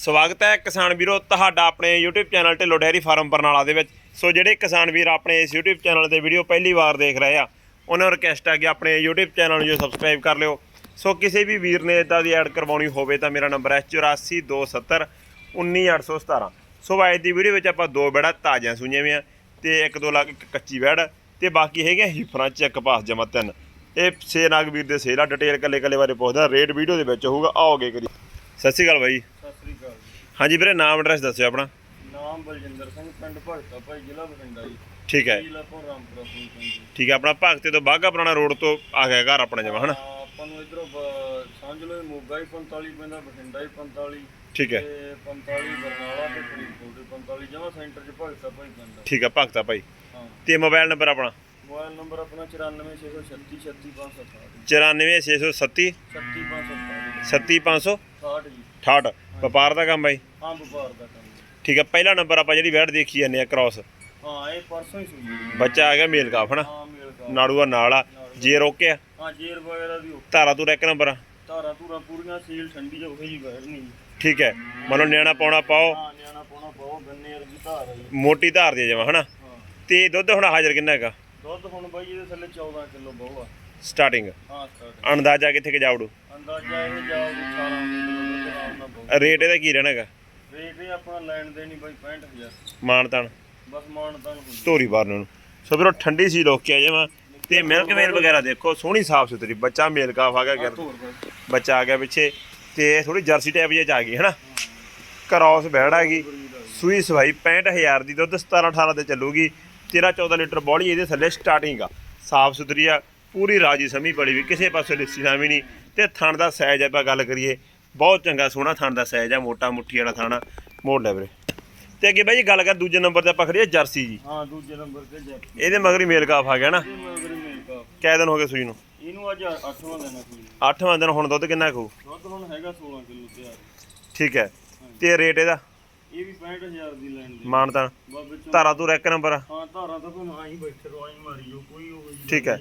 ਸਵਾਗਤ ਹੈ ਕਿਸਾਨ ਵੀਰੋ ਤੁਹਾਡਾ ਆਪਣੇ YouTube channel Dhillon dairy farm Barnala ਦੇ ਵਿੱਚ। ਸੋ ਜਿਹੜੇ ਕਿਸਾਨ ਵੀਰ ਆਪਣੇ ਇਸ YouTube ਚੈਨਲ ਤੇ ਵੀਡੀਓ ਪਹਿਲੀ ਵਾਰ ਦੇਖ ਰਹੇ ਆ, ਉਹਨਾਂ ਨੂੰ ਰਿਕਵੈਸਟ ਆ ਕਿ ਆਪਣੇ YouTube ਚੈਨਲ ਨੂੰ ਜੋ ਸਬਸਕ੍ਰਾਈਬ ਕਰ ਲਿਓ। ਸੋ ਕਿਸੇ ਵੀ ਵੀਰ ਨੇ ਇਦਾਂ ਦੀ ਐਡ ਕਰਵਾਉਣੀ ਹੋਵੇ ਤਾਂ ਮੇਰਾ ਨੰਬਰ ਹੈ 8427 19817 ਸੋ ਅੱਜ ਦੀ ਵੀਡੀਓ ਵਿੱਚ ਆਪਾਂ ਦੋ ਬੈੜਾ ਤਾਜ਼ੀਆਂ ਸੂਈਆਂ ਵੀ ਆ ਤੇ ਇੱਕ ਦੋ ਲੱਖ ਕੱਚੀ ਬੈੜ ਤੇ ਬਾਕੀ ਹੈਗੇ ਹਿਫਰਾਂ ਚੈੱਕ ਪਾਸ ਜਮਾ ਤਿੰਨ। ਇਹ ਸੇ ਨਾਗ ਵੀਰ ਦੇ ਸੇਲਾ ਡਿਟੇਲ ਕੱਲੇ ਕੱਲੇ ਬਾਰੇ ਪੁੱਛਦਾ ਰੇਟ ਵੀਡੀਓ ਦੇ ਵਿੱਚ ਹੋਊਗਾ। ਆਓਗੇ ਕਰੀ ਸਤਿ ਸ਼੍ਰੀ ਅਕਾਲ ਬਾਈ। ਜੀ। ਹਾਂਜੀ ਵੀਰੇ ਨਾਮ ਐਡਰੈਸ ਦੱਸਿਓ ਆਪਣਾ। ਨਾਮ ਬਲਜਿੰਦਰ ਸਿੰਘ ਪਿੰਡ ਭਗਤਾ ਭਾਈ ਜ਼ਿਲ੍ਹਾ ਬਠਿੰਡਾ ਜੀ। ਠੀਕ ਹੈ। ਜ਼ਿਲ੍ਹਾ ਸਿੰਘ ਜੀ। ਠੀਕ ਹੈ ਆਪਣਾ ਭਗਤੇ ਤੋਂ ਬਾਗਾ ਪੁਰਾਣਾ ਰੋਡ ਤੋਂ ਆ ਗਿਆ ਘਰ ਆਪਣਾ ਜਮਾ ਹਨਾ? ਆਪਾਂ ਨੂੰ ਇਧਰੋਂ ਸਮਝ ਲਓ ਮੋਗਾ ਹੀ 45 ਪੈਂਦਾ ਬਠਿੰਡਾ ਹੀ 45 ਠੀਕ ਹੈ। ਤੇ 45 ਬਰਨਾਲਾ ਤੇ ਫਰੀਦਕੋਟ ਦੇ 45 ਜਮਾ ਸੈਂਟਰ 'ਚ ਭਗਤਾ ਭਾਈ ਪੈਂਦਾ ਠੀਕ ਹੈ ਭਗਤਾ ਭਾਈ। ਤੇ ਮੋਬਾਈਲ ਨੰਬਰ ਆਪਣਾ? ਮੋਬਾਈਲ ਨੰਬਰ ਆਪਣਾ 94636 36567 94637 36567 37500 60 ਜੀ। 68 ਵਪਾਰ ਦਾ ਕੰਮ ਬਾਈ ਹਾਂ ਵਪਾਰ ਦਾ ਕੰਮ। ਜੀ। ਠੀਕ ਹੈ ਪਹਿਲਾ ਨੰਬਰ ਆਪਾਂ ਜਿਹੜੀ ਵੈਟ ਦੇਖੀ ਜਾਂਦੇ ਆ ਕ੍ਰਾਸ ਹਾਂ ਇਹ ਪਰਸੋਂ ਹੀ ਸੂਈ। ਬੱਚਾ ਆ ਗਿਆ ਮੇਲ ਕਾਫ ਹਨਾ ਹਾਂ ਮੇਲ ਕਾ ਨਾੜੂਆ ਨਾਲ ਆ। ਜੇ ਰੋਕਿਆ? ਹਾਂ ਜੇਰ ਵਗੈਰਾ ਦੀ ਉਹ ਧਾਰਾ ਤੂੰ ਇੱਕ ਨੰਬਰ ਆ। ਧਾਰਾ ਧੂਰਾ ਪੂਰੀਆਂ ਸੀਲ ਠੰਡੀ ਹੋ ਗਈ ਬੈਠਣੀ ਜੀ ਠੀਕ ਹੈ ਮਨੋ ਨਿਆਣਾ ਪਾਉਣਾ ਪਾਓ। ਹਾਂ ਨਿਆਣਾ ਪਾਉਣਾ ਪਾਓ ਗੰਨੇ ਵਰਗੀ ਧਾਰ ਆ ਜੀ। ਮੋਟੀ ਧਾਰ ਦੀ ਜਮਾ ਹਨਾ? ਹਾਂ। ਤੇ ਦੁੱਧ ਹੁਣ ਹਾਜ਼ਰ ਕਿੰਨਾ ਹੈਗਾ? ਦੁੱਧ ਹੁਣ ਬਾਈ ਇਹਦੇ ਥੱਲੇ 14 ਕਿਲੋ ਬਹੁ ਆ। ਸਟਾਰਟਿੰਗ ਹਾਂ ਸਟਾਰਟ ਅੰਦਾਜ਼ਾ ਕਿੱਥੇ ਕਿ ਜਾਵੜੂ ਅੰਦਾਜ਼ਾ ਇਹ ਜਾਓ ਵੀ 18 ਕਿਲੋ ਦੁੱਧ ਨਾਲ ਬਹੁ। ਰੇਟ ਇਹਦਾ ਕੀ ਰਹਿਣਾ ਹੈਗਾ? ਰੇਟ ਇਹ ਆਪਣਾ ਲੈਣ ਦੇਣੀ ਬਾਈ 65000 ਮਾਨਤਾਨ। ਬਸ ਮਾਣ ਤਾਂ ਹੁੰਦੀ ਧੋਰੀ ਬਾਰ ਨੂੰ। ਸੋ ਵੀਰੋ ਠੰਡੀ ਸੀ ਲੋਕ ਕੇ ਜਮਾ ਤੇ ਮਿਲਕ ਵੇਨ ਵਗੈਰਾ ਦੇਖੋ ਸੋਹਣੀ ਸਾਫ਼ ਸੁਥਰੀ। ਬੱਚਾ ਮੇਲ ਕਾਫ ਆ ਗਿਆ ਗਿਰ ਬੱਚਾ ਆ ਗਿਆ ਪਿੱਛੇ। ਤੇ ਥੋੜੀ ਜਰਸੀ ਟਾਈਪ ਜਿਹੀ ਚ ਆ ਗਈ ਹੈਨਾ? ਕ੍ਰਾਸ ਬੈੜ ਆ ਗਈ। ਸੂਈ ਸਵਾਈ 65000 ਦੀ ਦੁੱਧ 17 18 ਤੇ ਚੱਲੂਗੀ। 13 14 ਲੀਟਰ ਬੋਲੀ ਇਹਦੇ ਥੱਲੇ ਸਟਾਰਟਿੰਗ ਆ। ਸਾਫ਼ ਸੁਥਰੀ ਆ। ਪੂਰੀ ਰਾਜੀ ਸਮੀ ਪੜੀ ਵੀ। ਕਿਸੇ ਪਾਸੇ ਲਿੱਸੀ ਨਾ ਵੀ ਨਹੀਂ। ਤੇ ਥਣ ਦਾ ਸਾਈਜ਼ ਆਪਾਂ ਗੱਲ ਕਰੀਏ ਬਹੁਤ ਚੰਗਾ ਸੋਹਣਾ ਥਣ ਦਾ ਸਾਈਜ਼ ਆ ਮੋਟਾ ਮੁੱਠੀ ਵਾਲਾ ਥਾਣਾ ਮੋੜ ਲੈ ਵੀਰੇ। ਤੇ ਅੱਗੇ ਬਾਈ ਜੀ ਗੱਲ ਕਰ ਦੂਜੇ ਨੰਬਰ ਤੇ ਆਪਾਂ ਜਰਸੀ ਜੀ। ਹਾਂ ਦੂਜੇ ਨੰਬਰ ਤੇ ਜੱਟ ਇਹਦੇ ਮਗਰ ਹੀ ਮੇਲ ਕਾਫ ਆ ਗਿਆ ਨਾ? ਇਹ ਮਗਰ ਮੇਲ ਕਾ ਕੈ ਦਿਨ ਹੋ ਗਏ ਸੂਈ ਨੂੰ? ਇਹਨੂੰ ਅੱਜ 8ਵਾਂ ਦੇਣਾ ਸੀ 8ਵਾਂ ਦਿਨ ਹੁਣ ਦੁੱਧ ਕਿੰਨਾ ਖਾਊ ਦੁੱਧ ਹੁਣ ਹੈਗਾ 16 ਕਿਲੋ ਤਿਆਰ। ਠੀਕ ਹੈ। ਤੇ ਰੇਟ ਇਹਦਾ? ਇਹ ਵੀ 65000 ਦੀ ਲੈਣ ਦੀ। ਮਾਨਤਾਨ ਬਸ ਵਿੱਚੋਂ ਧਾਰਾ ਤੂੰ ਇੱਕ ਨੰਬਰ ਆ। ਹਾਂ ਧਾਰਾਂ ਤਾਂ ਭਾਵੇਂ ਆਈ ਬੈਠੇ ਰੋ ਆਈ ਮਾਰੀ ਜੋ ਕੋਈ ਉਹ ਠੀਕ ਹੈ।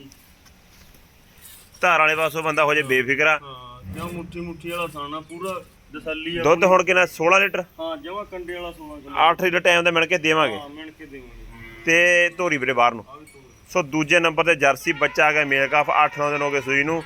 ਧਾਰ ਵਾਲੇ ਪਾਸੋਂ ਬੰਦਾ ਹੋ ਜੇ ਬੇਫਿਕਰਾ ਹਾਂ। ਕਿਉਂ ਮੁੱਠੀ ਮੁੱਠੀ ਵਾਲਾ ਸਾਨਾ ਪੂਰਾ ਦਸੱਲੀ ਆ ਦੁੱਧ ਹੁਣ ਕਿੰਨਾ 16 ਲੀਟਰ? ਹਾਂ ਜਮਾ ਕੰਡੇ ਵਾਲਾ 16 ਕਿਲੋ। 8 ਲੀਟਰ ਟਾਈਮ ਕੇ ਦੇਵਾਂਗੇ। ਹਾਂ ਮਿਣ ਕੇ ਦੇਵਾਂਗੇ। ਤੇ ਧੋਰੀ ਵੀਰੇ ਬਾਹਰ ਨੂੰ। ਆ ਵੀ ਤੋੜ ਸੋ ਦੂਜੇ ਨੰਬਰ ਤੇ ਜਰਸੀ ਬੱਚਾ ਆ ਗਿਆ ਮੇਲ ਕਾਫ 8-9 ਦਿਨ ਹੋ ਗਏ ਸੂਈ ਨੂੰ।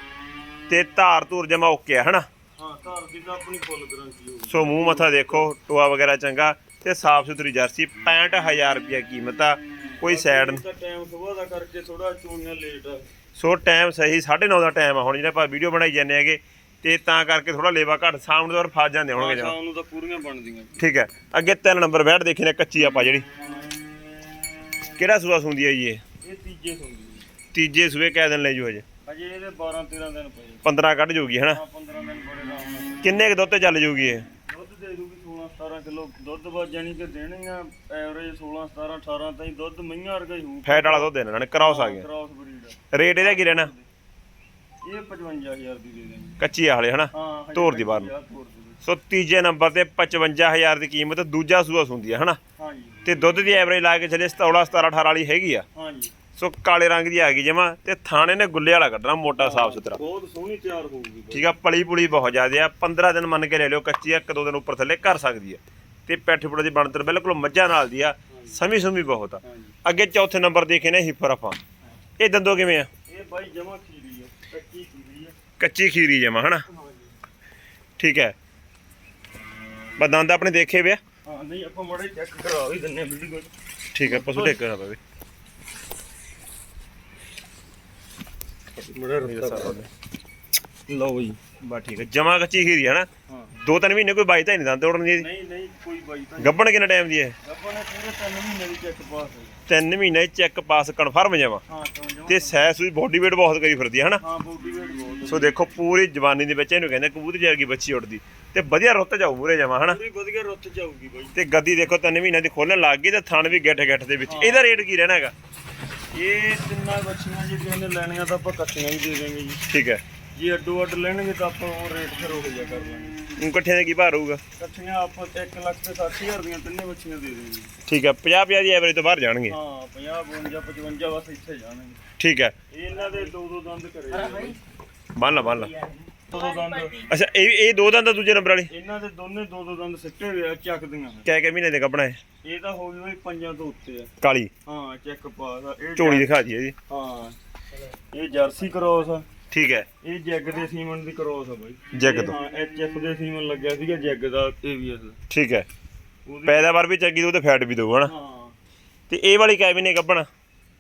ਤੇ ਧਾਰ ਧੂਰ ਜਮਾ ਓਕੇ ਆ ਹਨਾ? ਹਾਂ ਧਾਰ ਦੀ ਤਾਂ ਆਪਣੀ ਫੁੱਲ ਗਰੰਟੀ ਹੋਊਗੀ ਸੋ ਮੂੰਹ ਮੱਥਾ ਦੇਖੋ ਟੋਆ ਵਗੈਰਾ ਚੰਗਾ। ਤੇ ਸਾਫ਼ ਸੁਥਰੀ ਜਰਸੀ 65000 ਰੁਪਏ ਕੀਮਤ ਆ ਕੋਈ ਸਾਈਡ ਤਾਂ ਟਾਈਮ ਸੁਬਾਹ ਦਾ ਕਰਕੇ ਥੋੜਾ ਚੋਣੀਆਂ ਲੇਟ ਆ। ਸੋ ਟਾਈਮ ਸਹੀ 9:30 ਦਾ ਟਾਈਮ ਆ। ਹੁਣ ਜਿਹੜਾ ਆਪਾਂ ਵੀਡੀਓ ਬਣਾਈ ਜਾਂਦੇ ਹੈਗੇ ਤੇ ਤਾਂ ਕਰਕੇ ਥੋੜਾ ਲੇਵਾ ਘੱਟ ਸਾਹਮਣੇ ਤੋਂ ਫਸ ਜਾਂਦੇ ਹੋਣਗੇ ਜਮਾ ਸ਼ਾਮ ਨੂੰ ਤਾਂ ਪੂਰੀਆਂ ਬਣਦੀਆਂ। ਠੀਕ ਹੈ ਅੱਗੇ ਤਿੰਨ ਨੰਬਰ ਬੈਠ ਦੇਖੀ ਨੇ ਕੱਚੀ ਆਪਾਂ ਜਿਹੜੀ। ਕਿਹੜਾ ਸੂਆ ਸੁੰਦੀ ਹੈ ਜੀ ਇਹ? ਇਹ ਤੀਜੇ ਸੂਏ ਕਹਿ ਦਿਨ ਲੈ ਜੂ ਹਜੇ? ਅਜੇ ਇਹਦੇ 12 13 ਦਿਨ ਪਏ। 15 ਕੱਢ ਜੂਗੀ ਹਨਾ? ਹਾਂ 15 ਦਿਨ ਬੜੇ ਆਰਾਮ ਨਾਲ ਕਿੰਨੇ ਕੁ ਦੁੱਧ ਤੇ ਚੱਲ ਜੂਗੀ ਇਹ? ਦੁੱਧ ਦੇ ਦੂਗੀ 16 17 ਕਿਲੋ। ਦੁੱਧ ਵਾ ਜਾਨੀ ਕਿ ਦੇਣੀਆਂ ਐਵਰੇਜ 16 17 18 ਤਾਈਂ ਦੁੱਧ ਮਈਆਂ ਵਰਗਾ ਹੀ ਹੋਊ। ਫੈਟ ਵਾਲਾ ਦੁੱਧ ਦੇਣਾ ਨੇ ਕ੍ਰਾਸ ਆ ਗਿਆ। ਕ੍ਰਾਸ ਬਰੀਡ ਰੇਟ ਇਹਦਾ ਕੀ ਰਹਿਣਾ? ਇਹ 55000 ਦੀ ਦੇ ਦੇਣੀ। ਕੱਚੀ ਆ ਹਲੇ ਹਨਾ? ਹਾਂ ਦੀ ਬਾਹਰ ਨੂੰ। ਸੋ ਤੀਜੇ ਨੰਬਰ ਤੇ 55000 ਦੀ ਕੀਮਤ ਦੂਜਾ ਸੂਆ ਸੁੰਦੀ ਹੈ ਹਨਾ? ਹਾਂਜੀ। ਤੇ ਦੁੱਧ ਦੀ ਐਵਰੇਜ ਲਾ ਕੇ ਚੱਲੇ 16 17 18 ਵਾਲੀ ਹੈਗੀ ਆ। ਹਾਂਜੀ। ਸੋ ਕਾਲੇ ਰੰਗ ਦੀ ਆ ਗਈ ਜਮਾ ਤੇ ਥਾਣੇ ਨੇ ਗੁੱਲੇ ਵਾਲਾ ਕੱਢਣਾ ਮੋਟਾ ਸਾਫ਼ ਸੁਥਰਾ। ਬਹੁਤ ਸੋਹਣੀ ਤਿਆਰ ਹੋਊਗੀ ਬਾਈ। ਠੀਕ ਆ ਪਲੀ ਪੁਲੀ ਬਹੁਤ ਜ਼ਿਆਦੇ ਆ 15 ਦਿਨ ਮੰਨ ਕੇ ਲੈ ਲਿਓ ਕੱਚੀ ਆ ਇੱਕ ਦੋ ਦਿਨ ਉੱਪਰ ਥੱਲੇ ਕਰ ਸਕਦੀ ਆ। ਤੇ ਪੈਠ ਪੁੜਾ ਦੀ ਬਣਤਰ ਬਿਲਕੁਲ ਮੱਝਾਂ ਨਾਲ ਦੀ ਆ ਸਮੀ ਸੁਮੀ ਬਹੁਤ ਆ। ਹਾਂਜੀ। ਅੱਗੇ ਚੌਥੇ ਨੰਬਰ ਦੇਖੇ ਨੇ ਹਿਫਰ ਆਪਾਂ ਇਹ ਦੰਦੋ ਕਿਵੇਂ ਆ? ਇਹ ਬਾਈ ਜਮਾ ਖੀਰੀ ਕੱਚੀ ਖੀਰੀ ਹੈ ਕੱਚੀ ਖੀਰੀ ਜਮਾ ਹਨਾ? ਠੀਕ ਹੈ। ਬਸ ਦੰਦ ਆਪਣੇ ਦੇਖੇ ਵੇ? ਹਾਂ ਨਹੀਂ ਆਪਾਂ ਮੜੇ ਚੈੱਕ ਕਰਾ ਵੀ ਦਿੰਨੇ ਵੀਡੀਓ ਠੀਕ ਹੈ ਪਸ਼ੂ ਟੇਕਣਾ ਪਵੇ ਮੜਾ ਲਓ ਜੀ। ਬਾ ਠੀਕ ਹੈ ਜਮਾ ਕੱਚੀ ਖੀਰੀ ਹੈ। ਨਾ ਦੋ ਤਿੰਨ ਮਹੀਨੇ ਕੋਈ ਬਾਈ ਤਾਂ ਨਹੀਂ ਦੰਦ ਤੋੜਨ ਦੀ। ਨਹੀਂ ਨਹੀਂ ਕੋਈ ਬਾਈ ਤਾਂ ਗੱਬਣ ਕਿੰਨਾ ਟਾਈਮ ਦੀ ਹੈ? ਨੇ ਪੂਰੇ ਤਿੰਨ ਮਹੀਨੇ ਦੀ ਚੈੱਕ ਪਾਸ ਹੈ ਤਿੰਨ ਮਹੀਨੇ ਚੈੱਕ ਪਾਸ ਕਨਫਰਮ ਹਾਂ ਤਾਂ ਜਮਾ ਤੇ ਸੈਸ ਵੀ ਬੋਡੀ weight ਬਹੁਤ ਕਰੀ ਫਿਰਦੀ ਹੈ ਹਨਾ? ਹਾਂ ਬੋਡੀ ਵੇਟ ਬਹੁਤ ਸੋ ਦੇਖੋ ਪੂਰੀ ਜਵਾਨੀ ਦੇ ਵਿੱਚ ਇਹਨੂੰ ਕਹਿੰਦੇ ਕਬੂਤਰ ਵਰਗੀ ਬੱਚੀ ਉੱਡਦੀ। ਤੇ ਵਧੀਆ ਰੁੱਤ ਜਾਊ ਮੂਰੇ ਜਮਾ ਹਨਾ? ਪੂਰੀ ਵਧੀਆ ਰੁੱਤ ਜਾਊਗੀ ਬਾਈ। ਤੇ ਗੱਦੀ ਦੇਖੋ ਤਿੰਨ ਮਹੀਨਿਆਂ ਦੀ ਖੋਲਣ ਲੱਗ ਗਈ ਤੇ ਥਣ ਵੀ ਗਿੱਠ ਗਿੱਠ ਦੇ ਵਿੱਚ। ਇਹਦਾ ਰੇਟ ਕੀ ਰਹਿਣਾ ਹੈਗਾ? ਇਹ ਤਿੰਨਾਂ ਬੱਚੀਆਂ ਜੇ ਕਿਸੇ ਨੇ ਲੈਣੀਆਂ ਤਾਂ ਆਪਾਂ ਇਕੱਠੀਆਂ ਹੀ ਦੇ ਦੇਵਾਂਗੇ ਜੀ। ਠੀਕ ਹੈ। ਜੇ ਅੱਡੋ ਅੱਡ ਲੈਣਗੇ ਤਾਂ ਆਪਾਂ ਉਹ ਰੇਟ ਫਿਰ ਉਹ ਜਿਹਾ ਕਰ ਲਾਂਗੇ। ਹੁਣ ਇਕੱਠਿਆਂ ਦੇ ਕੀ ਭਾਅ ਰਹੂਗਾ? ਇਕੱਠੀਆਂ ਆਪਾਂ 1 ਲੱਖ ਤੇ 60000 ਦੀਆਂ ਤਿੰਨੇ ਬੱਚੀਆਂ ਦੇ ਦੇਵਾਂਗੇ ਠੀਕ ਹੈ 50 50 ਦੀ ਐਵਰੇਜ ਤੋਂ ਬਾਹਰ ਜਾਣਗੇ। ਹਾਂ 50 52 55 ਬਸ ਇੱਥੇ ਜਾਣਗੇ। ਠੀਕ ਹੈ ਇਹ ਇਹਨਾਂ ਦੇ ਦੋ ਦੋ ਦੰਦ ਕਰੇ ਬੰਨ ਲਾ ਬੰਨ ਲਾ। ਦੋ ਦੋ ਦੰਦ। ਅੱਛਾ ਇਹ ਇਹ ਦੋ ਦੰਦ ਆ ਦੂਜੇ ਨੰਬਰ ਵਾਲੀ? ਇਹਨਾਂ ਦੇ ਦੋਨੇ ਦੋ ਦੋ ਦੰਦ ਸਿੱਟੇ ਹੋਏ ਆ ਚੱਕਦੀਆਂ ਕਿਆ ਕਿਆ ਮਹੀਨੇ ਦੇ ਕੱਪੜਾ? ਹੈ ਇਹ ਤਾਂ ਹੋ ਗਈ ਬਈ ਪੰਜਾਂ ਤੋਂ ਉੱਤੇ ਆ। ਕਾਲੀ। ਹਾਂ ਚੈੱਕ ਪਾਸ ਆ ਇਹ ਝੋਲੀ ਦਿਖਾ ਦਈਏ ਜੀ। ਹਾਂ ਇਹ ਜਰਸੀ ਕ੍ਰੋਸ ਆ। ਠੀਕ ਹੈ। ਇਹ ਜੈਗ ਦੇ ਸੀਮਨ ਦੀ ਕ੍ਰੋਸ ਆ ਬਾਈ। ਜੈਗ ਤੋਂ। ਹਾਂ ਐਚਐਫ ਦੇ ਸੀਮਨ ਲੱਗਿਆ ਸੀਗਾ ਜੈਗ ਦਾ ਏਵੀਐਸ ਠੀਕ ਹੈ। ਉਹਦੀ ਪੈਦਾਵਾਰ ਵੀ ਚੰਗੀ ਤੇ ਉਹਦੇ ਫੈਟ ਵੀ ਦੋ ਹਨਾ? ਹਾਂ। ਤੇ ਇਹ ਵਾਲੀ ਕਿਆ ਮਹੀਨੇ ਕੱਪਣਾ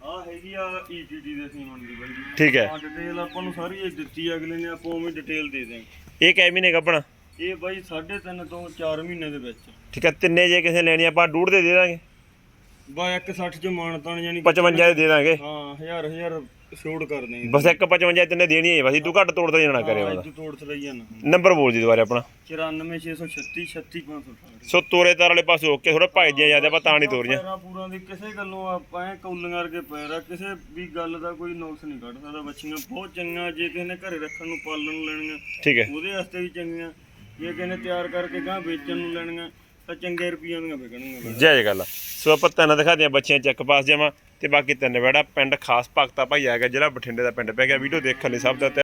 ਆ ਹੈਗੀ ਆ ਈਟੀਡੀ ਦੇ ਸੀਮਨ ਦੀ ਬਾਈ। ਠੀਕ ਹੈ। ਹਾਂ ਡਿਟੇਲ ਆਪਾਂ ਨੂੰ ਸਾਰੀ ਇਹ ਦਿੱਤੀ ਆ ਅਗਲੇ ਨੇ ਆਪਾਂ ਉਵੇਂ ਡਿਟੇਲ ਦੇ ਦੇ ਇਹ ਕਿਆ ਮਹੀਨੇ ਕੱਪਣਾ ਇਹ ਬਾਈ 3.5 ਤੋਂ 4 ਮਹੀਨੇ ਦੇ ਵਿੱਚ। ਠੀਕ ਹੈ ਤਿੰਨੇ ਜੇ ਕਿਸੇ ਲੈਣੀ ਆਪਾਂ ਡੂੜ ਦੇ ਦੇ ਦਾਂਗੇ। ਬਾ 160 ਚ ਮਾਨਤਾਨ ਯਾਨੀ 55 ਦੇ ਦੇ ਦਾਂਗੇ। ਹਾਂ ਹਜ਼ਾਰ ਹਜ਼ਾਰ ਛੋੜ ਕਰ ਦੇਂਗੇ ਬਸ ਇੱਕ 55 ਤਿੰਨੇ ਦੇਣੀ ਹੈ ਬਸ ਤੂੰ ਘੱਟ ਤੋੜਦਾ ਜਾਣਾ ਕਰੇ ਉਹਦਾ ਅੱਜ ਤੋੜ ਜਾਣਾ ਨੰਬਰ ਬੋਲ ਜੀ ਦੁਬਾਰਾ ਆਪਣਾ। 94636 36568 ਸੋ ਤੋਰੇ ਤਾਰ ਵਾਲੇ ਪਾਸੇ ਓਕੇ ਥੋੜਾ ਭਾਈ ਦੀਆਂ ਜ਼ਿਆਦਾ ਆਪਾਂ ਤਾਂ ਨਹੀਂ ਤੋਰੀਆਂ। ਪੈਰਾਂ ਪੂਰਾਂ ਦੀ ਕਿਸੇ ਗੱਲੋਂ ਆਪਾਂ ਐ ਕੌਲੀਆਂ ਕਰਕੇ ਪੈਰ ਆ ਕਿਸੇ ਵੀ ਗੱਲ ਦਾ ਕੋਈ ਨੁਕਸ ਨਹੀਂ ਕੱਢ ਸਕਦਾ ਬੱਚੀਆਂ। ਬਹੁਤ ਚੰਗੀਆਂ ਜੇ ਕਿਸੇ ਨੇ ਘਰੇ ਰੱਖਣ ਨੂੰ ਪਾਲਣ ਨੂੰ ਲੈਣੀਆਂ ਠੀਕ ਹੈ। ਉਹਦੇ ਵਾਸਤੇ ਵੀ ਚੰਗੀਆਂ। ਜੇ ਕਿਸੇ ਨੇ ਤਿਆਰ ਕਰਕੇ ਗਾਂ ਵੇਚਣ ਨੂੰ ਲੈਣੀਆਂ ਤਾਂ ਚੰਗੇ ਰੁਪਈਆਂ ਦੀਆਂ ਵਿਕਣਗੀਆਂ ਜੈ ਜੈ ਗੱਲ ਆ। ਸੋ ਆਪਾਂ ਤਿੰਨ ਦਿਖਾ ਦਿਆਂ ਬੱਚਿਆਂ ਚੈੱਕ ਪਾਸ ਜਾਵਾਂ ਤੇ ਬਾਕੀ ਤਿੰਨ ਵੜਾ ਪਿੰਡ ਖਾਸ ਭਗਤਾ ਭਾਈ ਆ ਗਿਆ ਜਿਹੜਾ ਬਠਿੰਡੇ ਦਾ ਪਿੰਡ ਪੈ ਗਿਆ ਵੀਡੀਓ ਦੇਖਣ ਲਈ ਸਭ ਦਾ